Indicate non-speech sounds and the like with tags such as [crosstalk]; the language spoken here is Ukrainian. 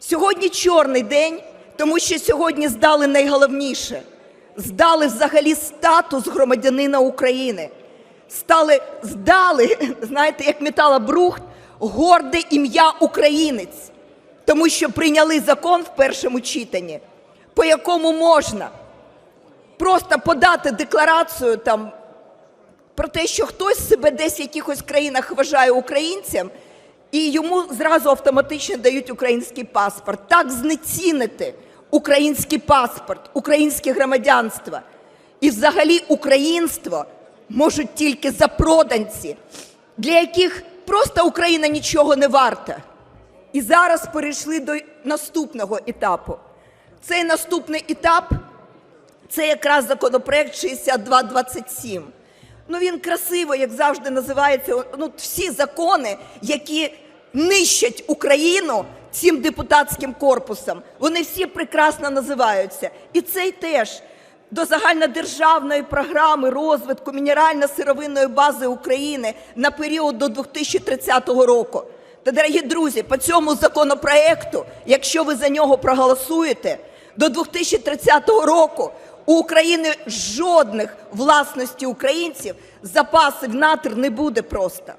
Сьогодні чорний день, тому що сьогодні здали найголовніше. Здали взагалі статус громадянина України. Стали, здали, [laughs] знаєте, як металобрухт, горде ім'я українець. Тому що прийняли закон в першому читанні, по якому можна просто подати декларацію там про те, що хтось себе десь в якихось країнах вважає українцем, і йому зразу автоматично дають український паспорт. Так знецінити український паспорт, українське громадянство. І взагалі українство можуть тільки запроданці, для яких просто Україна нічого не варта. І зараз перейшли до наступного етапу. Цей наступний етап це якраз законопроект 6227. Ну він красиво, як завжди, називається. Ну, всі закони, які нищать Україну цим депутатським корпусом, вони всі прекрасно називаються. І цей теж до загальнодержавної програми розвитку мінерально-сировинної бази України на період до 2030 року. Та, дорогі друзі, по цьому законопроекту, якщо ви за нього проголосуєте, до 2030 року у України жодних власності українців запасів натр не буде просто.